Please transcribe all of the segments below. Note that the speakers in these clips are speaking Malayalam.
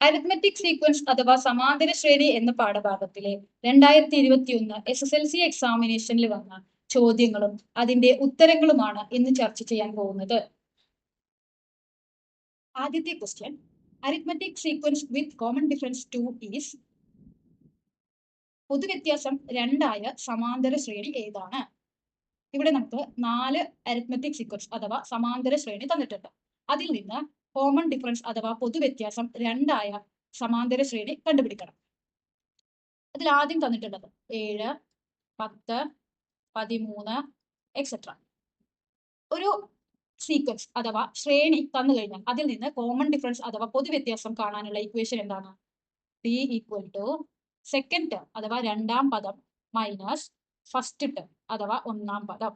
അരിത്മെറ്റിക് സീക്വൻസ് അഥവാ സമാന്തര ശ്രേണി എന്ന പാഠഭാഗത്തിലെ രണ്ടായിരത്തി ഇരുപത്തി ഒന്ന് എസ് എസ് എൽ സി എക്സാമിനേഷനിൽ വന്ന ചോദ്യങ്ങളും അതിന്റെ ഉത്തരങ്ങളുമാണ് ഇന്ന് ചർച്ച ചെയ്യാൻ പോകുന്നത്. ആദ്യത്തെ question arithmetic sequence with common difference two is പൊതുവ്യത്യാസം രണ്ടായ സമാന്തര ശ്രേണി ഏതാണ്? ഇവിടെ നമുക്ക് നാല് അരിത്മെറ്റിക് സീക്വൻസ് അഥവാ സമാന്തര ശ്രേണി തന്നിട്ടുണ്ട്. അതിൽ നിന്ന് കോമൺ ഡിഫറൻസ് അഥവാ പൊതുവ്യത്യാസം രണ്ടായ സമാന്തര ശ്രേണി കണ്ടുപിടിക്കണം. അതിൽ ആദ്യം തന്നിട്ടുള്ളത് ഏഴ് പത്ത് പതിമൂന്ന് എക്സെട്ര ഒരു സീക്വൻസ് അഥവാ ശ്രേണി തന്നു കഴിഞ്ഞാൽ അതിൽ നിന്ന് കോമൺ ഡിഫറൻസ് അഥവാ പൊതുവ്യത്യാസം കാണാനുള്ള ഇക്വേഷൻ എന്താണ്? D equal to second term അഥവാ രണ്ടാം പദം മൈനസ് ഫസ്റ്റ് ടേം അഥവാ ഒന്നാം പദം.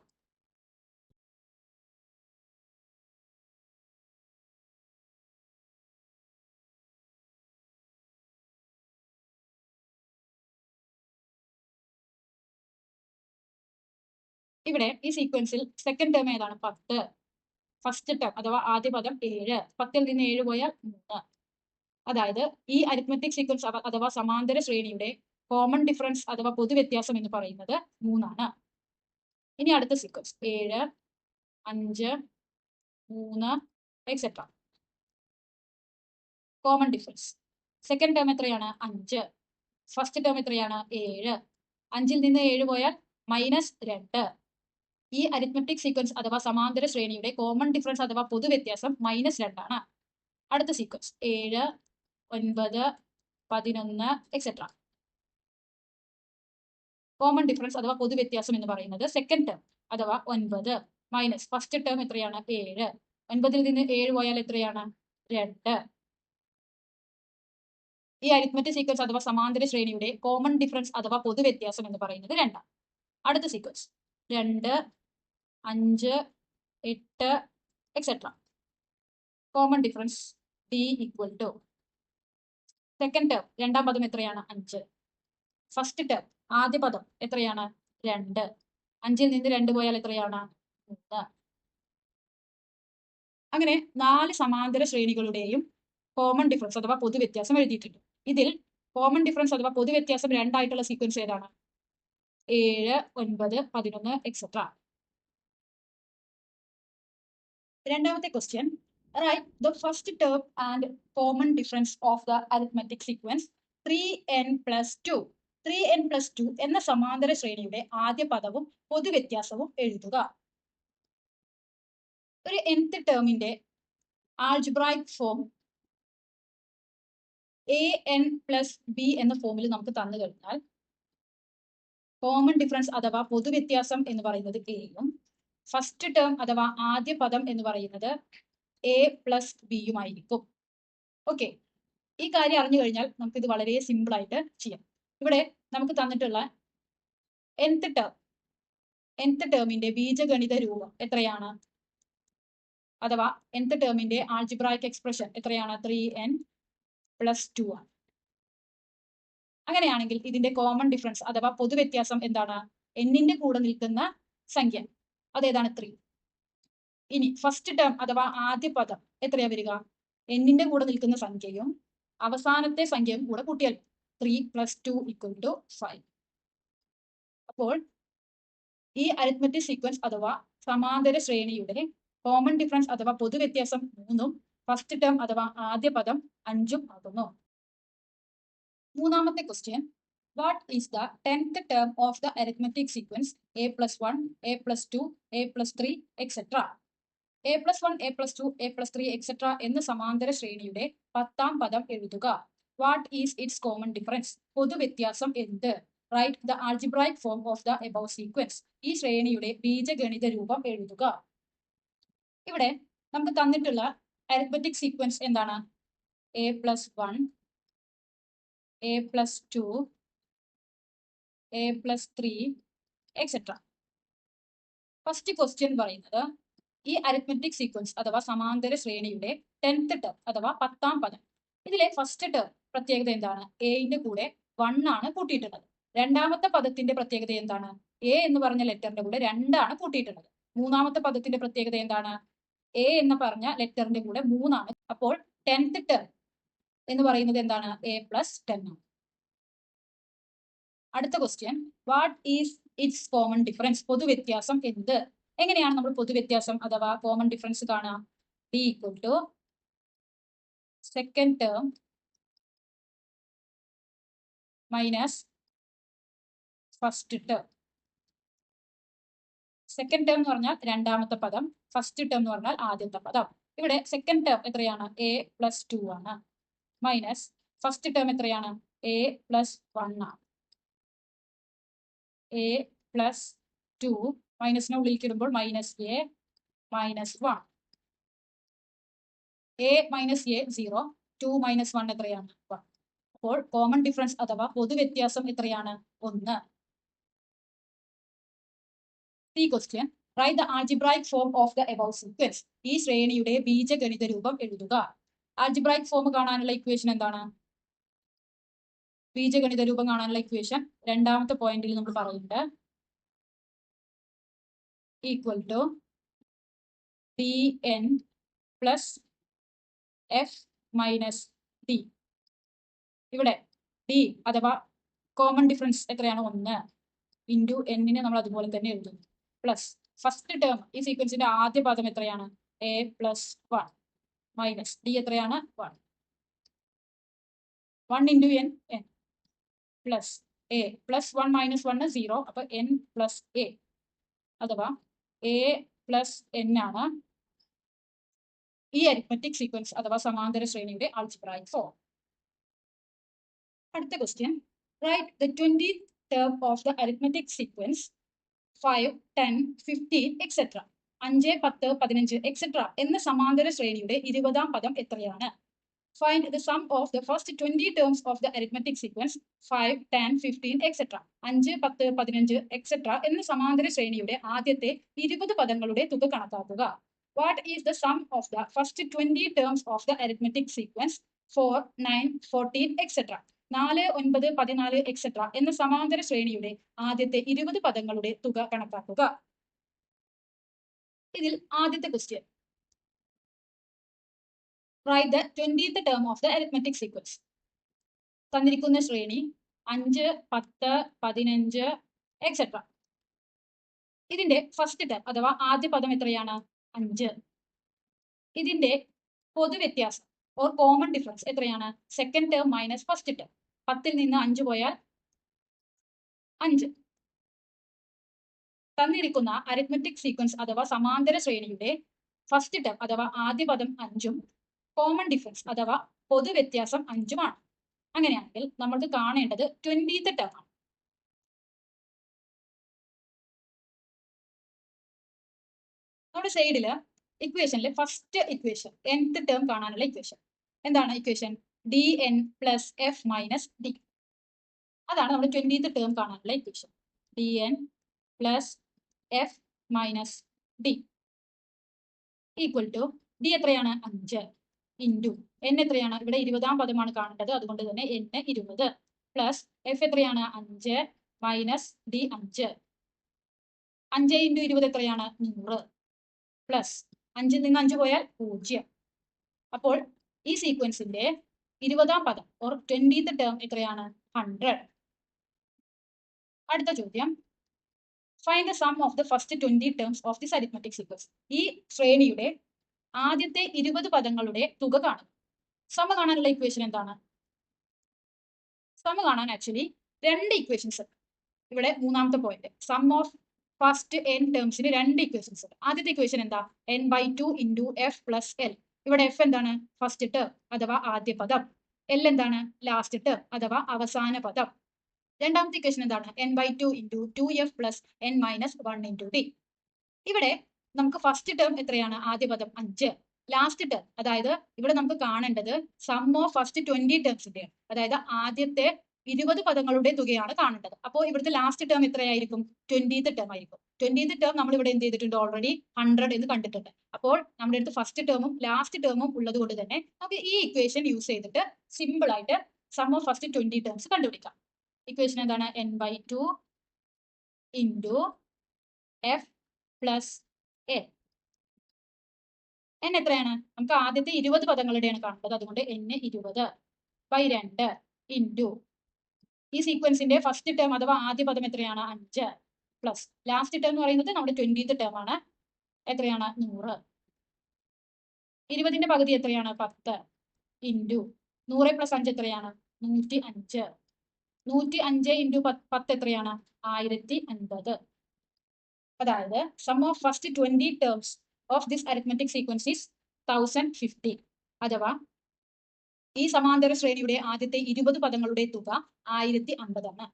ഇവിടെ ഈ സീക്വൻസിൽ സെക്കൻഡ് ടേം ഏതാണ്? പത്ത്. ഫസ്റ്റ് ടേം അഥവാ ആദ്യ പദം ഏഴ്. പത്തിൽ നിന്ന് ഏഴ് പോയാൽ മൂന്ന്. അതായത് ഈ അരിത്മെറ്റിക് സീക്വൻസ് അഥവാ സമാന്തര ശ്രേണിയുടെ കോമൺ ഡിഫറൻസ് അഥവാ പൊതുവ്യത്യാസം എന്ന് പറയുന്നത് മൂന്നാണ്. ഇനി അടുത്ത സീക്വൻസ് ഏഴ് അഞ്ച് മൂന്ന് etcetera common difference second term എത്രയാണ്? അഞ്ച്. ഫസ്റ്റ് ടേം എത്രയാണ്? ഏഴ്. അഞ്ചിൽ നിന്ന് ഏഴ് പോയാൽ മൈനസ് രണ്ട്. ഈ അരിത്മെറ്റിക് സീക്വൻസ് അഥവാ സമാന്തര ശ്രേണിയുടെ കോമൺ ഡിഫറൻസ് അഥവാ പൊതുവ്യത്യാസം മൈനസ് രണ്ടാണ് അടുത്ത സീക്വൻസ് ഏഴ് ഒൻപത് പതിനൊന്ന് എക്സെട്ര കോമൺ ഡിഫറൻസ് അഥവാ പൊതുവ്യത്യാസം എന്ന് പറയുന്നത് സെക്കൻഡ് ടേം അഥവാ ഒൻപത് മൈനസ് ഫസ്റ്റ് ടേം എത്രയാണ്? ഏഴ്. ഒൻപതിൽ നിന്ന് ഏഴ് പോയാൽ എത്രയാണ്? രണ്ട്. ഈ അരിത്മെറ്റിക് സീക്വൻസ് അഥവാ സമാന്തര ശ്രേണിയുടെ കോമൺ ഡിഫറൻസ് അഥവാ പൊതുവ്യത്യാസം എന്ന് പറയുന്നത് രണ്ടാണ്. അടുത്ത സീക്വൻസ് രണ്ട് അഞ്ച് എട്ട് etcetera common difference d equal to second term രണ്ടാം പദം എത്രയാണ്? അഞ്ച്. ഫസ്റ്റ് ടേം ആദ്യ പദം എത്രയാണ്? രണ്ട്. അഞ്ചിൽ നിന്ന് രണ്ട് പോയാൽ എത്രയാണ്? മൂന്ന്. അങ്ങനെ നാല് സമാന്തര ശ്രേണികളുടെയും കോമൺ ഡിഫറൻസ് അഥവാ പൊതുവ്യത്യാസം എഴുതിയിട്ടുണ്ട്. ഇതിൽ കോമൺ ഡിഫറൻസ് അഥവാ പൊതുവ്യത്യാസം രണ്ടായിട്ടുള്ള സീക്വൻസ് ഏതാണ്? ഏഴ് ഒൻപത് പതിനൊന്ന് എക്സെട്ര രണ്ടാമത്തെ question write the first term and common difference of the arithmetic sequence three N plus two three N plus two എന്ന സമാന്തര ശ്രേണിയുടെ ആദ്യ പദവും പൊതുവ്യത്യാസവും എഴുതുക. ഒരു nth ടേമിന്റെ algebraic form a n plus b എന്ന ഫോമിൽ നമുക്ക് തന്നു കഴിഞ്ഞാൽ കോമൺ ഡിഫറൻസ് അഥവാ പൊതുവ്യത്യാസം എന്ന് പറയുന്നത് എയും ഫസ്റ്റ് ടേം അഥവാ ആദ്യ പദം എന്ന് പറയുന്നത് എ പ്ലസ് ബിയുമായിരിക്കും ഓക്കെ ഈ കാര്യം അറിഞ്ഞു കഴിഞ്ഞാൽ നമുക്ക് ഇത് വളരെ സിമ്പിൾ ആയിട്ട് ചെയ്യാം. ഇവിടെ നമുക്ക് തന്നിട്ടുള്ള എൻത്ത് ടേം എൻത്ത് ടേമിന്റെ ബീജഗണിത രൂപം എത്രയാണ്? അഥവാ എൻത്ത് ടേമിന്റെ ആൾജിബ്രായിക് എക്സ്പ്രഷൻ എത്രയാണ്? ത്രീ എൻ പ്ലസ് ടു ആണ്. അങ്ങനെയാണെങ്കിൽ ഇതിന്റെ കോമൺ ഡിഫറൻസ് അഥവാ പൊതുവ്യത്യാസം എന്താണ്? എന്നിന്റെ കൂടെ നിൽക്കുന്ന സംഖ്യ. അതേതാണ് ത്രീ ഇനി ഫസ്റ്റ് ടേം അഥവാ ആദ്യ പദം എത്രയാ വരിക? എന്നിന്റെ കൂടെ നിൽക്കുന്ന സംഖ്യയും അവസാനത്തെ സംഖ്യയും കൂടെ കൂട്ടിയാൽ three plus two equal to five അപ്പോൾ ഈ അരിത്മെറ്റിക് സീക്വൻസ് അഥവാ സമാന്തര ശ്രേണിയുടെ കോമൺ ഡിഫറൻസ് അഥവാ പൊതുവ്യത്യാസം മൂന്നും ഫസ്റ്റ് ടേം അഥവാ ആദ്യ പദം അഞ്ചും ആകുന്നു. മൂന്നാമത്തെ question what is the tenth term of the arithmetic sequence a plus one a plus two a plus three etcetera a plus one a plus two a plus three etcetera എന്ന സമാന്തര ശ്രേണിയുടെ പത്താം പദം എഴുതുക. What is its common difference പൊതുവ്യത്യാസം എന്ത്? Write the algebraic form of the above sequence ഈ ശ്രേണിയുടെ ബീജഗണിത രൂപം എഴുതുക. ഇവിടെ നമുക്ക് തന്നിട്ടുള്ള അരിത്മെറ്റിക് സീക്വൻസ് എന്താണ്? A plus one a plus two a plus three etcetera first question പറയുന്നത് ഈ അരിത്മെറ്റിക് സീക്വൻസ് അഥവാ സമാന്തര ശ്രേണിയുടെ ടെൻത്ത് ടേം അഥവാ പത്താം പദം. ഇതിലെ ഫസ്റ്റ് ടേം പ്രത്യേകത എന്താണ്? എന്റെ കൂടെ വൺ ആണ് കൂട്ടിയിട്ടുള്ളത്. രണ്ടാമത്തെ പദത്തിന്റെ പ്രത്യേകത എന്താണ്? എ എന്ന് പറഞ്ഞ ലെറ്ററിന്റെ കൂടെ രണ്ടാണ് കൂട്ടിയിട്ടുള്ളത്. മൂന്നാമത്തെ പദത്തിന്റെ പ്രത്യേകത എന്താണ്? എ എന്ന് പറഞ്ഞ ലെറ്ററിന്റെ കൂടെ മൂന്നാണ്. അപ്പോൾ ടെൻത്ത് ടേം എന്ന് പറയുന്നത് എന്താണ്? എ പ്ലസ് ടെൻ ആണ്. അടുത്ത question what is its common difference പൊതുവ്യത്യാസം എന്ത്? എങ്ങനെയാണ് നമ്മൾ പൊതുവ്യത്യാസം അഥവാ കോമൺ ഡിഫറൻസ് കാണുക? D equal to second term minus first term second term എന്ന് പറഞ്ഞാൽ രണ്ടാമത്തെ പദം. ഫസ്റ്റ് ടേം എന്ന് പറഞ്ഞാൽ ആദ്യത്തെ പദം. ഇവിടെ സെക്കൻഡ് ടേം എത്രയാണ്? എ പ്ലസ് ടു ആണ്. മൈനസ് ഫസ്റ്റ് ടേം എത്രയാണ്? എ പ്ലസ് വൺ ആണ്. എ പ്ലസ് ടു മൈനസിനെ ഉള്ളിലേക്ക് ഇടുമ്പോൾ minus a minus one a minus a zero two minus one എത്രയാണ്? വൺ അപ്പോൾ കോമൺ ഡിഫറൻസ് അഥവാ പൊതുവ്യത്യാസം എത്രയാണ്? ഒന്ന്. Question write the algebraic form of the about sequence ഈ ശ്രേണിയുടെ ബീജഗണിത രൂപം എഴുതുക. ആൾജിബ്രായിക് ഫോം കാണാനുള്ള ഇക്വേഷൻ എന്താണ്? ബീജഗണിത രൂപം കാണാനുള്ള ഇക്വേഷൻ രണ്ടാമത്തെ പോയിന്റിൽ നമ്മൾ പറയുന്നുണ്ട്. Equal to d n plus f minus d ഇവിടെ ഡി അഥവാ കോമൺ ഡിഫറൻസ് എത്രയാണ്? ഒന്ന്. ഇന്റു എന്നിനെ നമ്മൾ അതുപോലെ തന്നെ എഴുതും പ്ലസ് ഫസ്റ്റ് ടേം ഈ സീക്വൻസിന്റെ ആദ്യ പദം എത്രയാണ്? A plus one minus d എത്രയാണ്? One one into n n plus a plus one minus one zero അപ്പൊ എൻ പ്ലസ് എ അഥവാ എ പ്ലസ് എൻ ആണ് ഈ അരിത്മെറ്റിക് സീക്വൻസ് അഥവാ സമാന്തര ശ്രേണിയുടെ ആൾജിബ്രായിക് ഫോം അടുത്ത question write the twenty term of the arithmetic sequence five ten fifteen etcetera അഞ്ച് പത്ത് പതിനഞ്ച് എക്സെട്ര എന്ന സമാന്തര ശ്രേണിയുടെ ഇരുപതാം പദം എത്രയാണ്? Find the sum of the first twenty terms of the arithmetic sequence five ten fifteen etcetera അഞ്ച് പത്ത് പതിനഞ്ച് എക്സെട്ര എന്ന സമാന്തര ശ്രേണിയുടെ ആദ്യത്തെ ഇരുപത് പദങ്ങളുടെ തുക കണക്കാക്കുക. What is the sum of the first twenty terms of the arithmetic sequence four nine fourteen etcetera നാല് ഒൻപത് പതിനാല് എക്സെട്ര എന്ന സമാന്തര ശ്രേണിയുടെ ആദ്യത്തെ ഇരുപത് പദങ്ങളുടെ തുക കണക്കാക്കുക. ഇതിൽ ആദ്യത്തെ question write the twentieth term of the arithmetic sequence തന്നിരിക്കുന്ന ശ്രേണി അഞ്ച് പത്ത് പതിനഞ്ച് എക്സെട്ര ഇതിന്റെ ഫസ്റ്റ് ടേം അഥവാ ആദ്യ പദം എത്രയാണ്? അഞ്ച്. ഇതിന്റെ പൊതുവ്യത്യാസം ഓർ കോമൺ ഡിഫറൻസ് എത്രയാണ്? Second term minus first term പത്തിൽ നിന്ന് അഞ്ച് പോയാൽ അഞ്ച്. തന്നിരിക്കുന്ന അരിത്മെറ്റിക് സീക്വൻസ് അഥവാ സമാന്തര ശ്രേണിയുടെ ഫസ്റ്റ് ടേം അഥവാ ആദ്യ പദം അഞ്ചും കോമൺ ഡിഫറൻസ് അഥവാ പൊതു വ്യത്യാസം അഞ്ചുമാണ്. അങ്ങനെയാണെങ്കിൽ നമ്മൾക്ക് കാണേണ്ടത് ട്വന്റീത്ത് ടേം ആണ്. നമ്മുടെ സൈഡിൽ ഇക്വേഷനിൽ ഫസ്റ്റ് ഇക്വേഷൻ എൻത്ത് ടേം കാണാനുള്ള ഇക്വേഷൻ എന്താണ് equation d n plus f minus d അതാണ് നമ്മുടെ ട്വന്റീത്ത് ടേം കാണാനുള്ള equation d n plus f minus d equal to d എത്രയാണ്? അഞ്ച് ഇന്റു എൻ എത്രയാണ്? ഇവിടെ ഇരുപതാം പദമാണ് കാണേണ്ടത്. അതുകൊണ്ട് തന്നെ എൻ ഇരുപത്. പ്ലസ് എഫ് എത്രയാണ്? അഞ്ച് മൈനസ് ഡി അഞ്ച്. അഞ്ച് ഇന്റു ഇരുപത് എത്രയാണ്? നൂറ്. പ്ലസ് അഞ്ചിൽ നിന്ന് അഞ്ച് പോയാൽ പൂജ്യം. അപ്പോൾ ഈ സീക്വൻസിന്റെ ഇരുപതാം പദം ഓർ ട്വന്റീത്ത് ടേം എത്രയാണ്? ഹൺഡ്രഡ് അടുത്ത ചോദ്യം. Find the sum of the first twenty terms of this arithmetic sequence ഈ ശ്രേണിയുടെ ആദ്യത്തെ ഇരുപത് പദങ്ങളുടെ തുക കാണും സമ കാണാനുള്ള ഇക്വേഷൻ എന്താണ്? സമ കാണാൻ ആക്ച്വലി രണ്ട് ഇക്വേഷൻസ് ഇവിടെ മൂന്നാമത്തെ point sum of first n ടേംസിന് രണ്ട് ഇക്വേഷൻസ് ഉണ്ട്. ആദ്യത്തെ ഇക്വേഷൻ എന്താ? N by two into f plus l ഇവിടെ എഫ് എന്താണ്? ഫസ്റ്റ് ടേം അഥവാ ആദ്യ പദം. എൽ എന്താണ്? ലാസ്റ്റ് ടേം അഥവാ അവസാന പദം. രണ്ടാമത്തെ ഇക്വേഷൻ എന്താണ്? N by two into two f plus n minus one into d ഇവിടെ നമുക്ക് ഫസ്റ്റ് ടേം എത്രയാണ്? ആദ്യ പദം അഞ്ച്. ലാസ്റ്റ് ടേം അതായത് ഇവിടെ നമുക്ക് കാണേണ്ടത് സം ഓഫ് ഫസ്റ്റ് ട്വന്റി ടേംസിന്റെ അതായത് ആദ്യത്തെ ഇരുപത് പദങ്ങളുടെ തുകയാണ് കാണേണ്ടത്. അപ്പോൾ ഇവിടുത്തെ ലാസ്റ്റ് ടേം എത്രയായിരിക്കും? ട്വന്റീത്ത് ടേം ആയിരിക്കും. ട്വന്റീത്ത് ടേം നമ്മൾ ഇവിടെ എന്ത് ചെയ്തിട്ടുണ്ട്? ഓൾറെഡി ഹൺഡ്രഡ് എന്ന് കണ്ടിട്ടുണ്ട്. അപ്പോൾ നമ്മുടെ അടുത്ത് ഫസ്റ്റ് ടേമും ലാസ്റ്റ് ടേമും ഉള്ളത് കൊണ്ട് തന്നെ നമുക്ക് ഈ ഇക്വേഷൻ യൂസ് ചെയ്തിട്ട് സിമ്പിൾ ആയിട്ട് sum of first twenty terms കണ്ടുപിടിക്കാം. ഇക്വേഷൻ എന്താണ്? N by two into f plus a n എത്രയാണ്? നമുക്ക് ആദ്യത്തെ ഇരുപത് പദങ്ങളുടെയാണ് കാണുന്നത്. അതുകൊണ്ട് എൻ ഇരുപത് ബൈ രണ്ട് ഇന്റു ഈ സീക്വൻസിന്റെ ഫസ്റ്റ് ടേം അഥവാ ആദ്യ പദം എത്രയാണ്? അഞ്ച് പ്ലസ് ലാസ്റ്റ് ടേം എന്ന് പറയുന്നത് നമ്മുടെ ട്വന്റീത്ത് ടേം ആണ്. എത്രയാണ്? നൂറ്. ഇരുപതിന്റെ പകുതി എത്രയാണ്? പത്ത് ഇന്റു നൂറ് പ്ലസ് അഞ്ച് എത്രയാണ്? നൂറ്റി അഞ്ച്. നൂറ്റി അഞ്ച് ഇന്റു പത്ത് എത്രയാണ്? ആയിരത്തി അൻപത് അതായത് sum of first twenty terms of this arithmetic sequence thousand fifty അഥവാ ഈ സമാന്തര ശ്രേണിയുടെ ആദ്യത്തെ ഇരുപത് പദങ്ങളുടെ തുക ആയിരത്തി ആണ്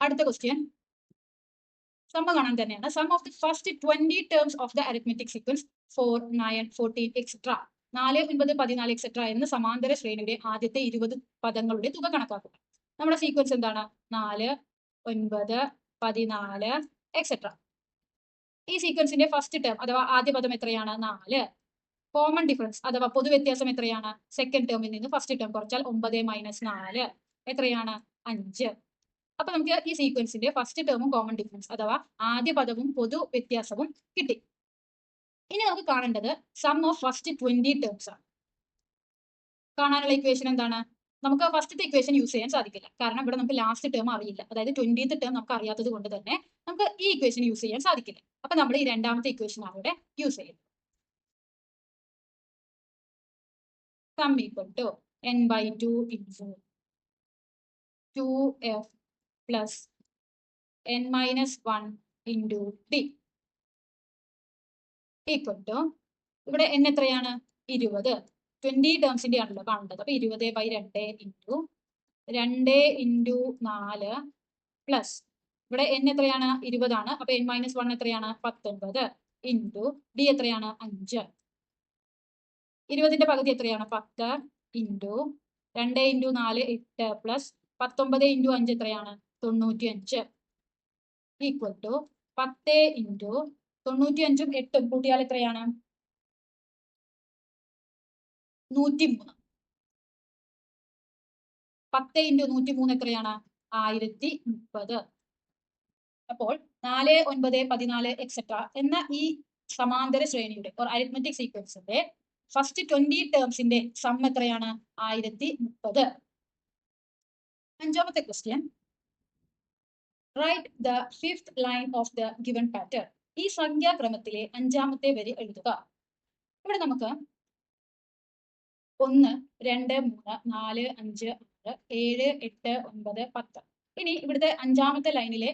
അടുത്ത ക്വസ്റ്റ്യൻ സമ്മ കാണാൻ തന്നെയാണ്. Sum of the first twenty terms of the arithmetic sequence four nine fourteen etcetera നാല് ഒൻപത് പതിനാല് എക്സെട്ര എന്ന സമാന്തര ശ്രേണിയുടെ ആദ്യത്തെ ഇരുപത് പദങ്ങളുടെ തുക കണക്കാക്കുക നമ്മുടെ സീക്വൻസ് എന്താണ്? നാല് ഒൻപത് പതിനാല് എക്സെട്ര ഈ സീക്വൻസിന്റെ ഫസ്റ്റ് ടേം അഥവാ ആദ്യ പദം എത്രയാണ്? നാല്. കോമൺ ഡിഫറൻസ് അഥവാ പൊതു വ്യത്യാസം എത്രയാണ്? സെക്കൻഡ് ടേമിൽ നിന്ന് ഫസ്റ്റ് ടേം കുറച്ചാൽ ഒമ്പത് മൈനസ് നാല് എത്രയാണ്? അഞ്ച്. അപ്പൊ നമുക്ക് ഈ സീക്വൻസിന്റെ ഫസ്റ്റ് ടേമും കോമൺ ഡിഫറൻസ് അഥവാ ആദ്യ പദവും പൊതു വ്യത്യാസവും കിട്ടി. ഇനി നമുക്ക് കാണേണ്ടത് sum of first twenty terms ആണ്. കാണാനുള്ള ഇക്വേഷൻ എന്താണ്? നമുക്ക് ഫസ്റ്റത്തെ ഇക്വേഷൻ യൂസ് ചെയ്യാൻ സാധിക്കില്ല. കാരണം ഇവിടെ നമുക്ക് ലാസ്റ്റ് ടേം അറിയില്ല. അതായത് ട്വന്റീത്ത് ടേം നമുക്ക് അറിയാത്തത് കൊണ്ട് തന്നെ നമുക്ക് ഈ ഇക്വേഷൻ യൂസ് ചെയ്യാൻ സാധിക്കില്ല. അപ്പൊ നമ്മൾ ഈ രണ്ടാമത്തെ ഇക്വേഷൻ ആണ് ഇവിടെ യൂസ് ചെയ്യുന്നത്. Sum two f plus n minus one into d equal to ഇവിടെ എൻ എത്രയാണ്? ഇരുപത്. ട്വന്റി ടേംസിന്റെ ആണല്ലോ കാണേണ്ടത്. അപ്പൊ ഇരുപത് ബൈ രണ്ട് ഇന്റു രണ്ട് ഇന്റു നാല് പ്ലസ് ഇവിടെ എൻ എത്രയാണ്? ഇരുപതാണ്. അപ്പൊ എൻ മൈനസ് വൺ എത്രയാണ്? പത്തൊൻപത്. ഇന്റു ഡി എത്രയാണ്? അഞ്ച്. ഇരുപതിന്റെ പകുതി എത്രയാണ്? പത്ത് ഇന്റു രണ്ട് ഇന്റു നാല് എട്ട് പ്ലസ് പത്തൊമ്പത് ഇന്റു അഞ്ച് എത്രയാണ്? തൊണ്ണൂറ്റി അഞ്ച് ഈക്വൽ ടു പത്ത് ഇന്റു തൊണ്ണൂറ്റി അഞ്ചും എട്ടും കൂട്ടിയാൽ എത്രയാണ്? നൂറ്റി മൂന്ന് പത്ത് ഇന്റു നൂറ്റി മൂന്ന് എത്രയാണ്? ആയിരത്തി മുപ്പത് അപ്പോൾ നാല് ഒൻപത് പതിനാല് എക്സെട്ര എന്ന ഈ സമാന്തര ശ്രേണിയുടെ ഓർ അരിത്മെറ്റിക് സീക്വൻസിന്റെ ഫസ്റ്റ് ട്വന്റി ടേംസിന്റെ സം എത്രയാണ്? ആയിരത്തി മുപ്പത് അഞ്ചാമത്തെ question write the fifth line of the given pattern ഈ സംഖ്യാക്രമത്തിലെ അഞ്ചാമത്തെ വരി എഴുതുക. ഇവിടെ നമുക്ക് ഒന്ന് രണ്ട് മൂന്ന് നാല് അഞ്ച് ആറ് ഏഴ് എട്ട് ഒൻപത് പത്ത്. ഇനി ഇവിടുത്തെ അഞ്ചാമത്തെ ലൈനിലെ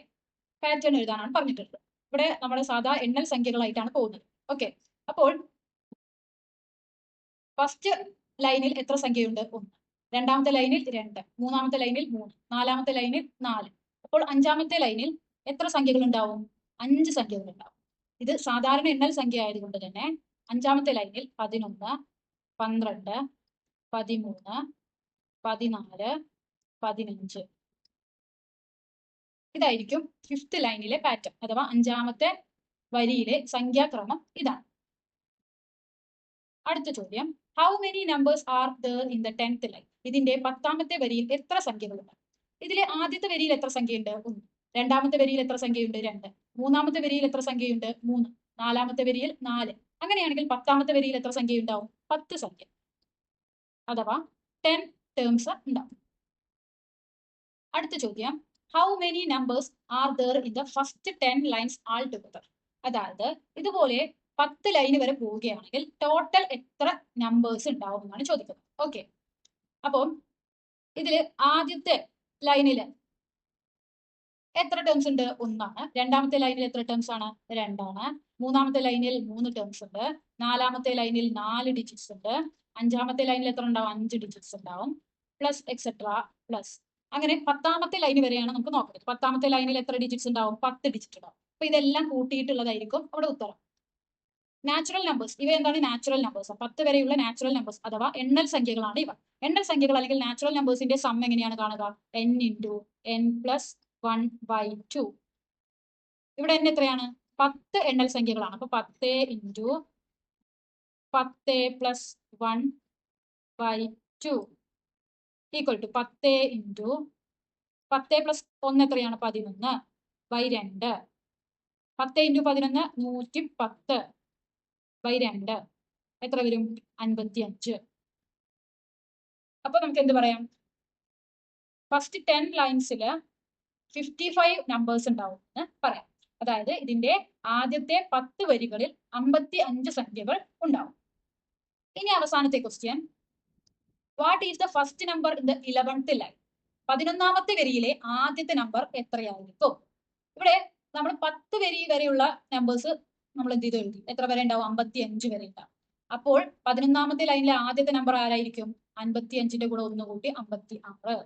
പാറ്റേൺ എഴുതാനാണ് പറഞ്ഞിട്ടുള്ളത്. ഇവിടെ നമ്മുടെ സാധാ എണ്ണൽ സംഖ്യകളായിട്ടാണ് പോകുന്നത്. ഓക്കെ അപ്പോൾ ഫസ്റ്റ് ലൈനിൽ എത്ര സംഖ്യയുണ്ട്? ഒന്ന്. രണ്ടാമത്തെ ലൈനിൽ രണ്ട്. മൂന്നാമത്തെ ലൈനിൽ മൂന്ന്. നാലാമത്തെ ലൈനിൽ നാല്. അപ്പോൾ അഞ്ചാമത്തെ ലൈനിൽ എത്ര സംഖ്യകൾ ഉണ്ടാവും അഞ്ച് സംഖ്യകൾ ഉണ്ടാവും ഇത് സാധാരണ എണ്ണൽ സംഖ്യ ആയതുകൊണ്ട് തന്നെ അഞ്ചാമത്തെ ലൈനിൽ പതിനൊന്ന് പന്ത്രണ്ട് പതിമൂന്ന് പതിനാല് പതിനഞ്ച്. ഇതായിരിക്കും ഫിഫ്ത് ലൈനിലെ പാറ്റേൺ അഥവാ അഞ്ചാമത്തെ വരിയിലെ സംഖ്യാക്രമം ഇതാണ്. അടുത്ത ചോദ്യം. How many numbers are there in the tenth line ഇതിന്റെ പത്താമത്തെ വരിയിൽ എത്ര സംഖ്യകളുണ്ട്? ഇതിലെ ആദ്യത്തെ വരിയിൽ എത്ര സംഖ്യയുണ്ട്? ഒന്ന്. രണ്ടാമത്തെ വരിയിൽ എത്ര സംഖ്യയുണ്ട്? രണ്ട്. മൂന്നാമത്തെ വരിയിൽ എത്ര സംഖ്യയുണ്ട്? മൂന്ന്. നാലാമത്തെ വരിയിൽ നാല്. അങ്ങനെയാണെങ്കിൽ പത്താമത്തെ വരിയിൽ എത്ര സംഖ്യ ഉണ്ടാവും പത്ത് സംഖ്യ. അഥവാ ടെൻ ടേംസ് ഉണ്ടാവും. അടുത്ത ചോദ്യം. How many numbers are there in the first ten lines all together അതായത് ഇതുപോലെ പത്ത് ലൈൻ വരെ പോവുകയാണെങ്കിൽ ടോട്ടൽ എത്ര നമ്പേഴ്സ് ഉണ്ടാവും എന്നാണ് ചോദിക്കുന്നത്. ഓക്കെ അപ്പം ഇതിൽ ആദ്യത്തെ ലൈനിൽ എത്ര ടേംസ് ഉണ്ട്? ഒന്നാണ്. രണ്ടാമത്തെ ലൈനിൽ എത്ര ടേംസ് ആണ്? രണ്ടാണ്. മൂന്നാമത്തെ ലൈനിൽ മൂന്ന് ടേംസ് ഉണ്ട്. നാലാമത്തെ ലൈനിൽ നാല് ഡിജിറ്റ്സ് ഉണ്ട്. അഞ്ചാമത്തെ ലൈനിൽ എത്ര ഉണ്ടാവും? അഞ്ച് ഡിജിറ്റ്സ് ഉണ്ടാവും. പ്ലസ് എക്സെട്ര പ്ലസ് അങ്ങനെ പത്താമത്തെ ലൈൻ വരെയാണ് നമുക്ക് നോക്കുന്നത് പത്താമത്തെ ലൈനിൽ എത്ര ഡിജിറ്റ്സ് ഉണ്ടാവും? പത്ത് ഡിജിറ്റ് ഉണ്ടാവും. അപ്പൊ ഇതെല്ലാം കൂട്ടിയിട്ടുള്ളതായിരിക്കും അവിടെ ഉത്തരം. നാച്ചുറൽ നമ്പേഴ്സ് ഇവ എന്താണ് നാച്ചുറൽ നമ്പേഴ്സ് പത്ത് വരെയുള്ള നാച്ചുറൽ നമ്പേഴ്സ് അഥവാ എണ്ണൽ സംഖ്യകളാണ് ഇവ. എണ്ണൽ സംഖ്യകൾ അല്ലെങ്കിൽ നാച്ചുറൽ നമ്പേഴ്സിന്റെ സം എങ്ങനെയാണ് കാണുക? N into n plus one by two ഇവിടെ എന്നെ എത്രയാണ്? പത്ത് എണ്ണൽ സംഖ്യകളാണ്. അപ്പൊ പത്ത് ഇന്റു പത്ത് plus one by two equal to പത്ത് ഇന്റു പത്ത് പ്ലസ് ഒന്ന് എത്രയാണ്? പതിനൊന്ന് ബൈ രണ്ട്. പത്ത് ഇന്റു പതിനൊന്ന് നൂറ്റി പത്ത് ബൈ രണ്ട്. എത്ര വരും? അൻപത്തി അഞ്ച് അപ്പൊ നമുക്ക് എന്ത് പറയാം? ഫസ്റ്റ് ടെൻ ലൈൻസിൽ ഫിഫ്റ്റി ഫൈവ് നമ്പേഴ്സ് ഉണ്ടാവും എന്ന് പറയാം. അതായത് ഇതിന്റെ ആദ്യത്തെ പത്ത് വരികളിൽ അമ്പത്തി അഞ്ച് സംഖ്യകൾ ഉണ്ടാവും. ഇനി അവസാനത്തെ question what is the first number in the eleventh line പതിനൊന്നാമത്തെ വരിയിലെ ആദ്യത്തെ നമ്പർ എത്രയായിരിക്കും? ഇവിടെ നമ്മൾ പത്ത് വരി വരെയുള്ള നമ്പേഴ്സ് നമ്മൾ എന്ത് ചെയ്ത്? എഴുതി. എത്ര വരെ ഉണ്ടാവും? അമ്പത്തി അഞ്ച് വരെ ഉണ്ടാവും. അപ്പോൾ പതിനൊന്നാമത്തെ ലൈനിലെ ആദ്യത്തെ നമ്പർ ആരായിരിക്കും? അൻപത്തി അഞ്ചിന്റെ കൂടെ ഒന്ന് കൂട്ടി അമ്പത്തി ആറ്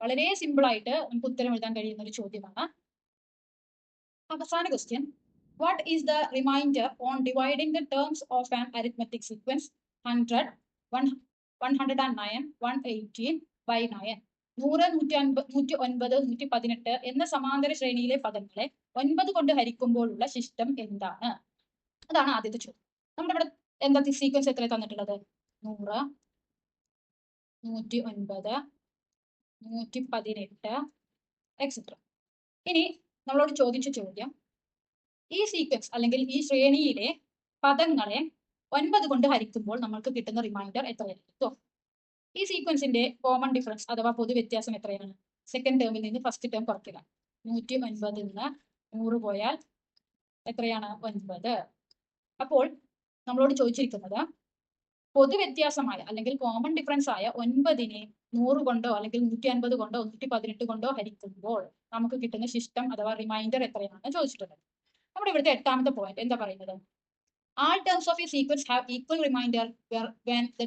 വളരെ സിമ്പിൾ ആയിട്ട് നമുക്ക് ഉത്തരം എഴുതാൻ കഴിയുന്ന ഒരു ചോദ്യമാണ്. അവസാന question what is the remainder on dividing the terms of an arithmetic sequence hundred one one hundred and nine one eighteen by nine നൂറ് നൂറ്റി അൻപത് നൂറ്റി ഒൻപത് നൂറ്റി പതിനെട്ട് എന്ന സമാന്തര ശ്രേണിയിലെ പദങ്ങളെ ഒൻപത് കൊണ്ട് ഹരിക്കുമ്പോഴുള്ള ശിഷ്ടം എന്താണ്? അതാണ് ആദ്യത്തെ ചോദ്യം. നമ്മുടെ ഇവിടെ എന്താ സീക്വൻസ് എത്ര തന്നിട്ടുള്ളത്? നൂറ് നൂറ്റി ഒൻപത് നൂറ്റി പതിനെട്ട് എക്സെട്ര ഇനി നമ്മളോട് ചോദിച്ച ചോദ്യം ഈ സീക്വൻസ് അല്ലെങ്കിൽ ഈ ശ്രേണിയിലെ പദങ്ങളെ ഒൻപത് കൊണ്ട് ഹരിക്കുമ്പോൾ നമ്മൾക്ക് കിട്ടുന്ന റിമൈൻഡർ എത്രയായിരിക്കും? ഈ സീക്വൻസിന്റെ കോമൺ ഡിഫറൻസ് അഥവാ പൊതു വ്യത്യാസം എത്രയാണ്? സെക്കൻഡ് ടേമിൽ നിന്ന് ഫസ്റ്റ് ടേം കുറയ്ക്കുക. നൂറ്റി ഒൻപതിൽ നിന്ന് നൂറ് പോയാൽ എത്രയാണ്? ഒൻപത്. അപ്പോൾ നമ്മളോട് ചോദിച്ചിരിക്കുന്നത് പൊതുവ്യത്യാസമായ അല്ലെങ്കിൽ കോമൺ ഡിഫറൻസ് ആയ ഒൻപതിനെ നൂറ് കൊണ്ടോ അല്ലെങ്കിൽ നൂറ്റി അൻപത് കൊണ്ടോ നൂറ്റി പതിനെട്ട് കൊണ്ടോ ഹരിക്കുമ്പോൾ നമുക്ക് കിട്ടുന്ന ശിഷ്ടം അഥവാ റിമൈൻഡർ എത്രയാണെന്ന് ചോദിച്ചിട്ടുള്ളത്. നമ്മുടെ ഇവിടുത്തെ എട്ടാമത്തെ പോയിന്റ് എന്താ പറയുന്നത്? All terms of a sequence have equal remainder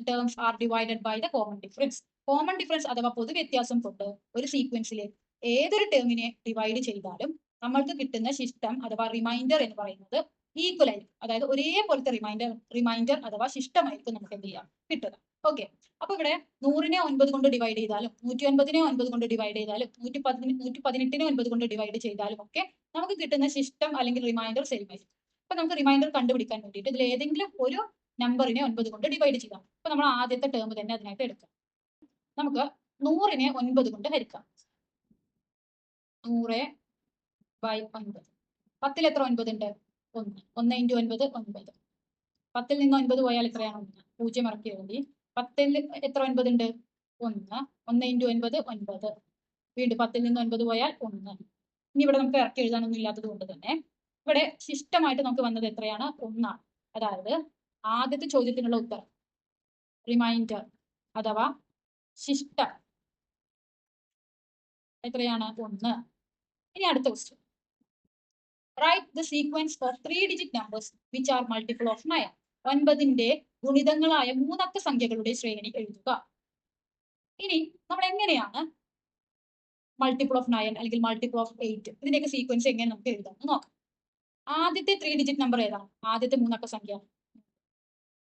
terms are divided by the common difference common difference അഥവാ പൊതുവ്യത്യാസം കൊണ്ട് ഒരു സീക്വൻസിലെ ഏതൊരു ടേമിനെ ഡിവൈഡ് ചെയ്താലും നമ്മൾക്ക് കിട്ടുന്ന ശിഷ്ടം അഥവാ റിമൈൻഡർ എന്ന് പറയുന്നത് ഈക്വൽ ആയിരിക്കും. അതായത് ഒരേപോലത്തെ റിമൈൻഡർ റിമൈൻഡർ അഥവാ ശിഷ്ടമായിരിക്കും നമുക്ക് എന്ത് ചെയ്യാം? കിട്ടുക. ഓക്കെ അപ്പൊ ഇവിടെ നൂറിനെ ഒൻപത് കൊണ്ട് ഡിവൈഡ് ചെയ്താലും നൂറ്റി ഒൻപതിനെ ഒൻപത് കൊണ്ട് ഡിവൈഡ് ചെയ്താലും നൂറ്റി പതിനെ നൂറ്റി പതിനെട്ടിനെ ഒൻപത് കൊണ്ട് ഡിവൈഡ് ചെയ്താലും ഒക്കെ നമുക്ക് കിട്ടുന്ന ശിഷ്ടം അല്ലെങ്കിൽ റിമൈൻഡർ സെയിം ആയിരിക്കും. അപ്പൊ നമുക്ക് റിമൈൻഡർ കണ്ടുപിടിക്കാൻ വേണ്ടിയിട്ട് ഇതിൽ ഏതെങ്കിലും ഒരു നമ്പറിനെ ഒൻപത് കൊണ്ട് ഡിവൈഡ് ചെയ്യാം. അപ്പൊ നമ്മൾ ആദ്യത്തെ ടേം തന്നെ അതിനായിട്ട് എടുക്കാം. നമുക്ക് നൂറിനെ ഒൻപത് കൊണ്ട് ഹരിക്കാം. നൂറ് ബൈ ഒൻപത്. പത്തിൽ എത്ര ഒൻപത് ഉണ്ട് ഒന്ന് ഒന്ന് ഇന്റു ഒൻപത് ഒൻപത് പത്തിൽ നിന്ന് ഒൻപത് പോയാൽ എത്രയാണ് ഒന്ന് പൂജ്യം ഇറക്കി മതി പത്തിൽ എത്ര ഒൻപത് ഉണ്ട് ഒന്ന് ഒന്ന് ഇന്റു ഒൻപത് ഒൻപത് വീണ്ടും പത്തിൽ നിന്ന് ഒൻപത് പോയാൽ ഒന്ന് ഇനി ഇവിടെ നമുക്ക് ഇറക്കി എഴുതാനൊന്നും ഇല്ലാത്തത് കൊണ്ട് തന്നെ ഇവിടെ ശിഷ്ടമായിട്ട് നമുക്ക് വന്നത് എത്രയാണ് ഒന്നാണ് അതായത് ആദ്യത്തെ ചോദ്യത്തിനുള്ള ഉത്തരം റിമൈൻഡർ അഥവാ ശിഷ്ടം എത്രയാണ് ഒന്ന് ഇനി അടുത്ത question write the sequence for three digit numbers which are multiple of nine ഒൻപതിന്റെ ഗുണിതങ്ങളായ മൂന്നക്ക സംഖ്യകളുടെ ശ്രേണി എഴുതുക. ഇനി നമ്മൾ എങ്ങനെയാണ് മൾട്ടിപ്പിൾ ഓഫ് നയൻ അല്ലെങ്കിൽ മൾട്ടിപ്പിൾ ഓഫ് എയ്റ്റ് ഇതിന്റെയൊക്കെ സീക്വൻസ് എങ്ങനെ നമുക്ക് എഴുതാം നോക്കാം. ആദ്യത്തെ ത്രീ ഡിജിറ്റ് നമ്പർ ഏതാണ്? ആദ്യത്തെ മൂന്നക്ക സംഖ്യ.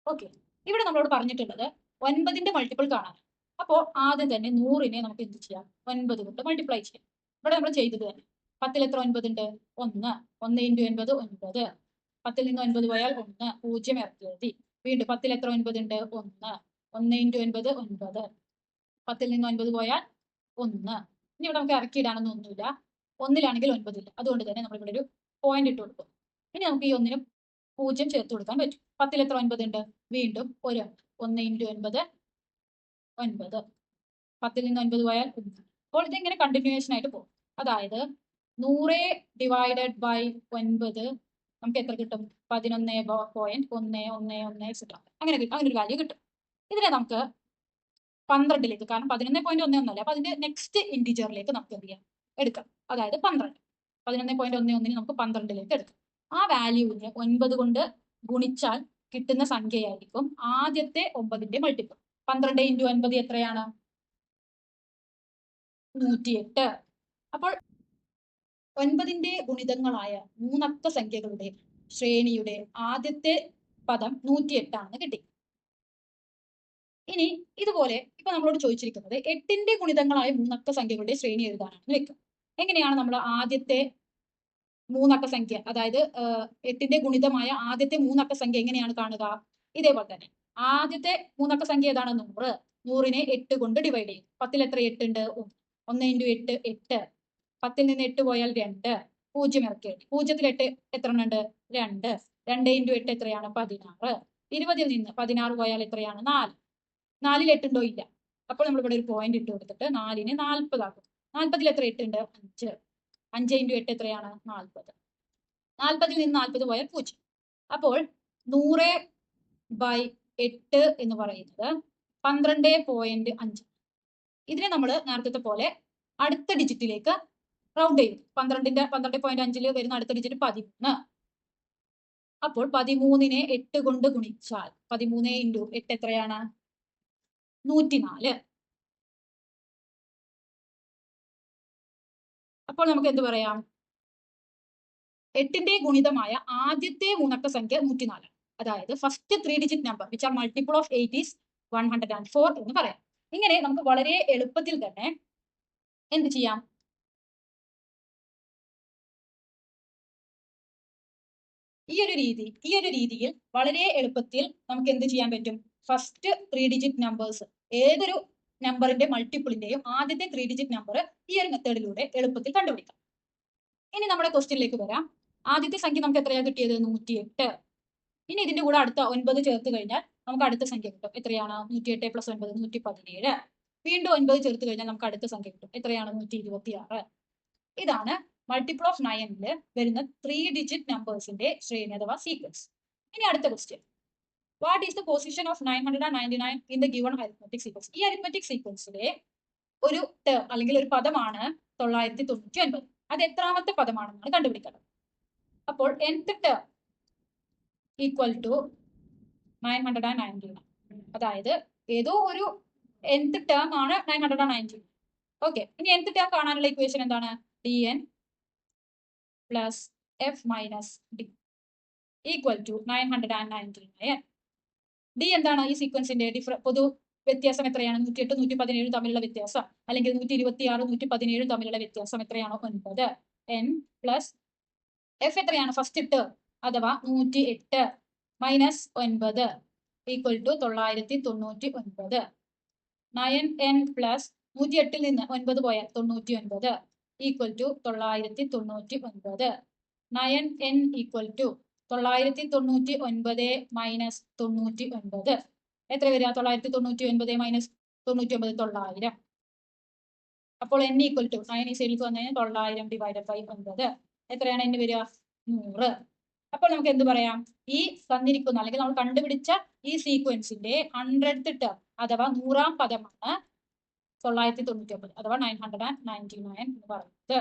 ഓക്കെ ഇവിടെ നമ്മളോട് പറഞ്ഞിട്ടുള്ളത് ഒൻപതിന്റെ മൾട്ടിപ്പിൾ കാണാൻ അപ്പോൾ ആദ്യം തന്നെ നൂറിനെ നമുക്ക് എന്ത് ചെയ്യാം? ഒൻപത് കൊണ്ട് മൾട്ടിപ്ലൈ ചെയ്യാം. ഇവിടെ നമ്മൾ ചെയ്തത് തന്നെ പത്തിൽ എത്ര ഒൻപത് ഉണ്ട് ഒന്ന്. ഒന്ന് ഇന്റു ഒൻപത് ഒൻപത്. പത്തിൽ നിന്ന് ഒൻപത് പോയാൽ ഒന്ന്. പൂജ്യം ഇറക്കി വീണ്ടും പത്തിൽ എത്ര ഒൻപത് ഉണ്ട് ഒന്ന്. ഒന്ന് ഇന്റു ഒൻപത് ഒൻപത്. പത്തിൽ നിന്ന് ഒൻപത് പോയാൽ ഒന്ന്. ഇനി ഇവിടെ നമുക്ക് ഇറക്കിയിടാണെന്ന് ഒന്നുമില്ല. ഒന്നിലാണെങ്കിൽ ഒൻപതില്ല. അതുകൊണ്ട് തന്നെ നമ്മൾ ഇവിടെ ഒരു പോയിന്റ് ഇട്ട് കൊടുക്കും. ഇനി നമുക്ക് ഈ ഒന്നിന് പൂജ്യം ചേർത്ത് കൊടുക്കാൻ പറ്റും. പത്തിൽ എത്ര ഒൻപത് ഉണ്ട് വീണ്ടും ഒരു. ഒന്ന് ഇന്റു ഒൻപത് ഒൻപത്. പത്തിൽ നിന്ന് ഒൻപത് പോയാൽ ഒന്ന്. അപ്പോൾ ഇതിങ്ങനെ കണ്ടിന്യൂവേഷൻ ആയിട്ട് പോകും. അതായത് നൂറ് ഡിവൈഡഡ് ബൈ ഒൻപത് നമുക്ക് എത്ര കിട്ടും? പതിനൊന്ന് പോയിന്റ് ഒന്ന് ഒന്ന് ഒന്ന് എക്സെട്ര അങ്ങനെ അങ്ങനെ ഒരു വാല്യൂ കിട്ടും. ഇതിനെ നമുക്ക് പന്ത്രണ്ടിലേക്ക് കാരണം പതിനൊന്ന് പോയിന്റ് ഒന്ന് ഒന്നല്ല? അപ്പൊ അതിന്റെ നെക്സ്റ്റ് ഇൻഡിജറിലേക്ക് നമുക്ക് എന്ത് ചെയ്യാം? എടുക്കാം. അതായത് പന്ത്രണ്ട്. പതിനൊന്ന് പോയിന്റ് ഒന്ന് ഒന്നിന് നമുക്ക് പന്ത്രണ്ടിലേക്ക് എടുക്കാം. ആ വാല്യൂവിനെ ഒൻപത് കൊണ്ട് ഗുണിച്ചാൽ കിട്ടുന്ന സംഖ്യയായിരിക്കും ആദ്യത്തെ ഒമ്പതിന്റെ മൾട്ടിപ്പിൾ പന്ത്രണ്ട് ഇന്റു ഒൻപത് എത്രയാണ്? നൂറ്റിയെട്ട്. അപ്പോൾ ഒൻപതിന്റെ ഗുണിതങ്ങളായ മൂന്നക്ക സംഖ്യകളുടെ ശ്രേണിയുടെ ആദ്യത്തെ പദം നൂറ്റിയെട്ടാണെന്ന് കിട്ടി. ഇനി ഇതുപോലെ ഇപ്പൊ നമ്മളോട് ചോദിച്ചിരിക്കുന്നത് എട്ടിന്റെ ഗുണിതങ്ങളായ മൂന്നക്ക സംഖ്യകളുടെ ശ്രേണി എഴുതാനാണ് വെക്കുക. എങ്ങനെയാണ് നമ്മൾ ആദ്യത്തെ മൂന്നക്ക സംഖ്യ അതായത് എട്ടിന്റെ ഗുണിതമായ ആദ്യത്തെ മൂന്നക്ക സംഖ്യ എങ്ങനെയാണ് കാണുക? ഇതേപോലെ തന്നെ. ആദ്യത്തെ മൂന്നക്ക സംഖ്യ ഏതാണ്? നൂറ്. നൂറിനെ എട്ട് കൊണ്ട് ഡിവൈഡ് ചെയ്യും. പത്തിൽ എത്ര എട്ടുണ്ട് ഒന്ന് ഇന്റു എട്ട് എട്ട്. പത്തിൽ നിന്ന് എട്ട് പോയാൽ രണ്ട്. പൂജ്യം ഇറക്കി എട്ട്. പൂജ്യത്തിൽ എട്ട് എത്ര ഉണ്ട് രണ്ട്. രണ്ട് ഇന്റു എട്ട് എത്രയാണ്? പതിനാറ്. ഇരുപതിൽ നിന്ന് പതിനാറ് പോയാൽ എത്രയാണ്? നാല്. നാലിൽ എട്ടുണ്ടോ? ഇല്ല. അപ്പോൾ നമ്മൾ ഇവിടെ ഒരു പോയിന്റ് ഇട്ട് കൊടുത്തിട്ട് നാലിന് നാൽപ്പതാക്കും നാൽപ്പതിൽ എത്ര എട്ട് ഉണ്ട് അഞ്ച്. അഞ്ച് ഇന്റു എട്ട് എത്രയാണ്? നാൽപ്പത്. നാൽപ്പതിൽ നിന്ന് നാൽപ്പത് പോയാൽ പൂജ്യം. അപ്പോൾ നൂറ് ബൈ എട്ട് എന്ന് പറയുന്നത് പന്ത്രണ്ട് പോയിന്റ് അഞ്ച്. ഇതിനെ നമ്മൾ നേരത്തെ പോലെ അടുത്ത ഡിജിറ്റിലേക്ക് റൗണ്ട് ചെയ്യും പന്ത്രണ്ടിന്റെ പന്ത്രണ്ട് പോയിന്റ് അഞ്ചിൽ വരുന്ന അടുത്ത ഡിജിറ്റ് പതിമൂന്ന്. അപ്പോൾ പതിമൂന്നിനെ എട്ട് കൊണ്ട് ഗുണിച്ചാൽ പതിമൂന്ന് ഇന്റു എട്ട് എത്രയാണ്? നൂറ്റിനാല്. അപ്പോൾ നമുക്ക് എന്ത് പറയാം? എട്ടിന്റെ ഗുണിതമായ ആദ്യത്തെ മൂന്നക്ക സംഖ്യ നൂറ്റിനാല് അതായത് first three digit number which are multiple of eight is one hundred and four എന്ന് പറയാം. ഇങ്ങനെ നമുക്ക് വളരെ എളുപ്പത്തിൽ തന്നെ എന്ത് ചെയ്യാം? ഈ ഒരു രീതി ഈ ഒരു രീതിയിൽ വളരെ എളുപ്പത്തിൽ നമുക്ക് എന്ത് ചെയ്യാൻ പറ്റും? ഫസ്റ്റ് ത്രീ ഡിജിറ്റ് നമ്പേഴ്സ് ഏതൊരു നമ്പറിന്റെ മൾട്ടിപ്പിളിന്റെയും ആദ്യത്തെ ത്രീ ഡിജിറ്റ് നമ്പർ ഈ ഒരു മെത്തേഡിലൂടെ എളുപ്പത്തിൽ കണ്ടുപിടിക്കാം. ഇനി നമ്മുടെ ക്വസ്റ്റ്യനിലേക്ക് വരാം. ആദ്യത്തെ സംഖ്യ നമുക്ക് എത്രയാണ് കിട്ടിയത്? നൂറ്റിയെട്ട്. ഇനി ഇതിന്റെ കൂടെ അടുത്ത ഒൻപത് ചേർത്ത് കഴിഞ്ഞാൽ നമുക്ക് അടുത്ത സംഖ്യ കിട്ടും. എത്രയാണ്? നൂറ്റിയെട്ട് പ്ലസ് ഒൻപത് നൂറ്റി പതിനേഴ് വീണ്ടും ഒൻപത് ചേർത്ത് കഴിഞ്ഞാൽ നമുക്ക് അടുത്ത സംഖ്യ കിട്ടും. എത്രയാണ്? നൂറ്റി ഇരുപത്തി ആറ് ഇതാണ് മൾട്ടിപ്പിൾ ഓഫ് നയനിൽ വരുന്ന ത്രീ ഡിജിറ്റ് നമ്പേഴ്സിന്റെ ശ്രേണി അഥവാ സീക്വൻസ് ഇനി അടുത്ത question what is the position of nine hundred and ninety nine in the given arithmetic sequence ഈ അരിത്മെറ്റിക് സീക്വൻസിലെ ഒരു ടേം അല്ലെങ്കിൽ ഒരു പദമാണ് തൊള്ളായിരത്തി തൊണ്ണൂറ്റി ഒൻപത്. അത് എത്രാമത്തെ പദമാണെന്നാണ് കണ്ടുപിടിക്കേണ്ടത്. അപ്പോൾ nth term equal to nine hundred and ninety nine അതായത് ഏതോ ഒരു nth ടേം ആണ് nine hundred and ninety okay ഇനി nth ടേം കാണാനുള്ള ഇക്വേഷൻ എന്താണ്? D n plus f minus d equal to nine hundred and ninety nine d എന്താണ് ഈ സീക്വൻസിന്റെ പൊതു വ്യത്യാസം എത്രയാണ്? നൂറ്റി എട്ട് നൂറ്റി പതിനേഴ് തമ്മിലുള്ള വ്യത്യാസം അല്ലെങ്കിൽ നൂറ്റി ഇരുപത്തി ആറ് നൂറ്റി പതിനേഴ് തമ്മിലുള്ള വ്യത്യാസം എത്രയാണോ ഒൻപത്. എൻ പ്ലസ് എഫ് എത്രയാണ്? ഫസ്റ്റ് ടേം അഥവാ നൂറ്റി എട്ട് മൈനസ് ഒൻപത് ഈക്വൽ ടു തൊള്ളായിരത്തി തൊണ്ണൂറ്റി ഒൻപത് നയൻ എൻ പ്ലസ് നൂറ്റി എട്ടിൽ നിന്ന് ഒൻപത് പോയാൽ തൊണ്ണൂറ്റി ഒൻപത് ഈക്വൽ ടു തൊള്ളായിരത്തി തൊണ്ണൂറ്റി ഒൻപത് നയൻ എൻ ഈക്വൽ ടു തൊള്ളായിരത്തി തൊണ്ണൂറ്റി ഒൻപത് മൈനസ് തൊണ്ണൂറ്റി ഒൻപത് എത്ര വരിക? തൊള്ളായിരത്തി തൊണ്ണൂറ്റി ഒൻപത് മൈനസ് തൊണ്ണൂറ്റി ഒൻപത് തൊള്ളായിരം. അപ്പോൾ എൻ ഈക്വൽ ടു നയൻ ഈ സൈഡിലേക്ക് വന്നു തൊള്ളായിരം ഡിവൈഡഡ് ബൈ ഒൻപത്. എത്രയാണ് എൻ വരിക? നൂറ്. അപ്പോൾ നമുക്ക് എന്ത് പറയാം? ഈ തന്നിരിക്കുന്ന അല്ലെങ്കിൽ നമ്മൾ കണ്ടുപിടിച്ച ഈ സീക്വൻസിന്റെ ഹൺഡ്രഡ് ടേം അഥവാ നൂറാം പദമാണ് തൊള്ളായിരത്തി തൊണ്ണൂറ്റി ഒമ്പത് അഥവാ nine hundred and ninety nine എന്ന് പറയുന്നത്.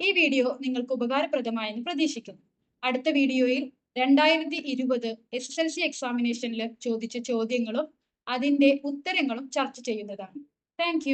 ഈ വീഡിയോ നിങ്ങൾക്ക് ഉപകാരപ്രദമായെന്ന് പ്രതീക്ഷിക്കുന്നു. അടുത്ത വീഡിയോയിൽ രണ്ടായിരത്തി ഇരുപത് എസ് എസ് എൽ സി എക്സാമിനേഷനിൽ ചോദിച്ച ചോദ്യങ്ങളും അതിന്റെ ഉത്തരങ്ങളും ചർച്ച ചെയ്യുന്നതാണ്. താങ്ക്